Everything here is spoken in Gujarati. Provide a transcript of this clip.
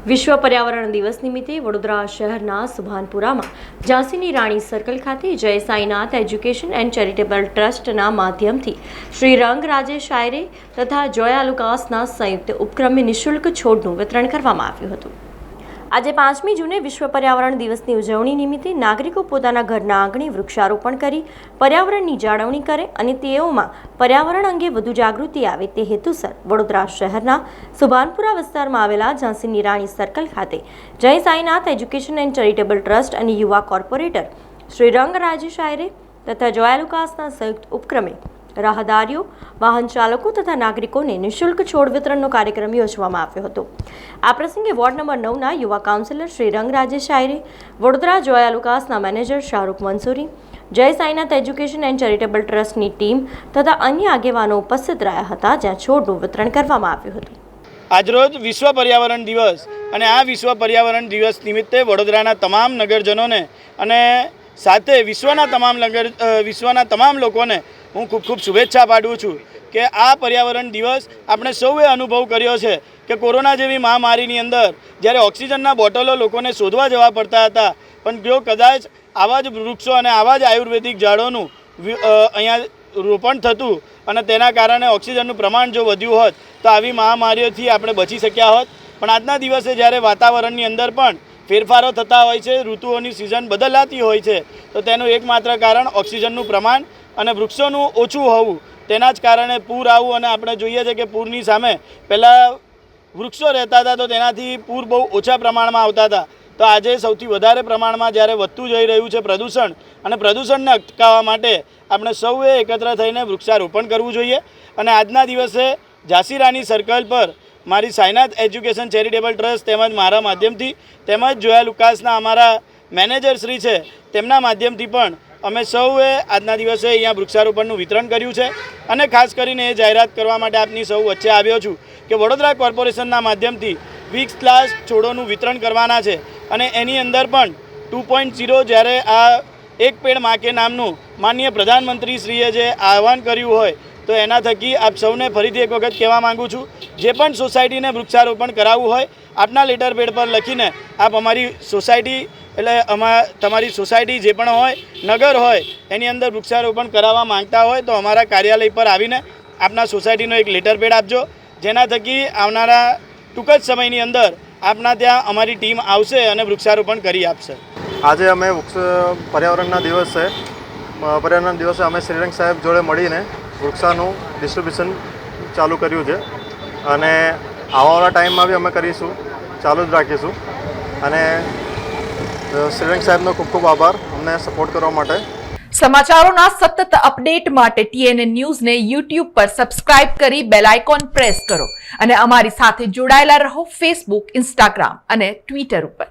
વિશ્વ પર્યાવરણ દિવસ નિમિત્તે વડોદરા શહેરના સુભાનપુરામાં ઝાંસીની રાણી સર્કલ ખાતે Jai Sainath education and charitable ટ્રસ્ટના માધ્યમથી શ્રી રંગ રાજેશ આયરે તથા જોયા લુકાસના સંયુક્ત ઉપક્રમે નિઃશુલ્ક છોડનું વિતરણ કરવામાં આવ્યું હતું. આજે પાંચમી જૂને વિશ્વ પર્યાવરણ દિવસની ઉજવણી નિમિત્તે નાગરિકો પોતાના ઘરના આંગણે વૃક્ષારોપણ કરી પર્યાવરણની જાળવણી કરે અને તેઓમાં પર્યાવરણ અંગે વધુ જાગૃતિ આવે તે હેતુસર વડોદરા શહેરના સુભાનપુરા વિસ્તારમાં આવેલા ઝાંસીની રાણી સર્કલ ખાતે Jai Sainath education and charitable trust અને યુવા કોર્પોરેટર શ્રી રંગ રાજેશ આયરે તથા જોયાલુકાસના સંયુક્ત ઉપક્રમે રાહદારીઓ, વાહન ચાલકો તથા નાગરિકોને નિઃશુલ્ક છોડ વિતરણનો કાર્યક્રમ યોજવામાં આવ્યો હતો. આ પ્રસંગે વોર્ડ નંબર નવના યુવા કાઉન્સિલર શ્રી રંગ શાયરે, વડોદરા જોયા લુકાસના manager Shahrukh Mansuri, Jai Sainath education and charitable ટ્રસ્ટની ટીમ તથા અન્ય આગેવાનો ઉપસ્થિત રહ્યા હતા જ્યાં છોડનું વિતરણ કરવામાં આવ્યું હતું. આજરોજ વિશ્વ પર્યાવરણ દિવસ અને આ વિશ્વ પર્યાવરણ દિવસ નિમિત્તે વડોદરાના તમામ નગરજનોને અને સાથે વિશ્વના તમામ નગર વિશ્વના તમામ લોકોને હું ખૂબ ખૂબ શુભેચ્છા પાઠવું છું કે આ પર્યાવરણ દિવસ આપણે સૌએ અનુભવ કર્યો છે કે કોરોના જેવી મહામારીની અંદર જ્યારે ઓક્સિજનના બોટલો લોકોને શોધવા જવા પડતા હતા, પણ જો કદાચ આવા જ વૃક્ષો અને આવા જ આયુર્વેદિક ઝાડોનું અહીંયા રોપણ થતું અને તેના કારણે ઓક્સિજનનું પ્રમાણ જો વધ્યું હોત, તો આવી મહામારીઓથી આપણે બચી શક્યા હોત. પણ આજના દિવસે જ્યારે વાતાવરણની અંદર પણ ફેરફારો થતા હોય છે, ઋતુઓની સિઝન બદલાતી હોય છે, તો તેનું એકમાત્ર કારણ ઓક્સિજનનું પ્રમાણ અને વૃક્ષોનું ઓછું હોવું, તેના જ કારણે પૂર આવવું અને આપણે જોઈએ છે કે પૂરની સામે પહેલાં વૃક્ષો રહેતા હતા તો તેનાથી પૂર બહુ ઓછા પ્રમાણમાં આવતા હતા. તો આજે સૌથી વધારે પ્રમાણમાં જ્યારે વધતું જઈ રહ્યું છે પ્રદૂષણ અને પ્રદૂષણને અટકાવવા માટે આપણે સૌએ એકત્ર થઈને વૃક્ષારોપણ કરવું જોઈએ. અને આજના દિવસે ઝાંસીરાની સર્કલ પર મારી સાયનાથ એજ્યુકેશન ચેરિટેબલ ટ્રસ્ટ તેમજ મારા માધ્યમથી તેમજ જોયા લુકાસના અમારા મેનેજર શ્રી છે તેમના માધ્યમથી પણ અમે સૌએ આજના દિવસે અહીંયા વૃક્ષારોપણનું વિતરણ કર્યું છે અને ખાસ કરીને એ જાહેરાત કરવા માટે આપની સૌ વચ્ચે આવ્યો છું કે વડોદરા કોર્પોરેશનના માધ્યમથી વીસ ક્લાસ છોડોનું વિતરણ કરવાના છે અને એની અંદર પણ ટુ પોઈન્ટ ઝીરો જ્યારે આ એક પેડ માકે નામનું માનનીય પ્રધાનમંત્રીશ્રીએ જે આહવાન કર્યું હોય તો એના થકી આપ સૌને ફરીથી એક વખત કહેવા માગું છું જે પણ સોસાયટીને વૃક્ષારોપણ કરાવવું હોય આપના લેટર પેડ પર લખીને આપ અમારી સોસાયટી એટલે અમા તમારી સોસાયટી જે પણ હોય નગર હોય એની અંદર વૃક્ષારોપણ કરાવવા માંગતા હોય તો અમારા કાર્યાલય પર આવીને આપના સોસાયટીનો એક લેટર પેડ આપજો. જેના થકી આવનારા ટૂંક જ સમયની અંદર આપના ત્યાં અમારી ટીમ આવશે અને વૃક્ષારોપણ કરી આપશે. આજે અમે વૃક્ષ પર્યાવરણના દિવસે અ, પર્યાવરણના દિવસે અમે શ્રીરંગ સાહેબ જોડે મળીને વૃક્ષાનું ડિસ્ટ્રીબ્યુશન ચાલુ કર્યું છે. અને આવવાવાળા ટાઈમમાં બી અમે કરીશું. ચાલુ જ રાખીશું. અને શ્રીરંગ સાહેબનો ખૂબ ખૂબ આભાર અમને સપોર્ટ કરવા માટે. સમાચારોના સતત અપડેટ માટે ટીએનએ ન્યૂઝને યુટ્યુબ પર સબસ્ક્રાઇબ કરી બેલ આઇકોન પ્રેસ કરો. અને અમારી સાથે જોડાયેલા રહો ફેસબુક ઇન્સ્ટાગ્રામ અને ટ્વિટર ઉપર.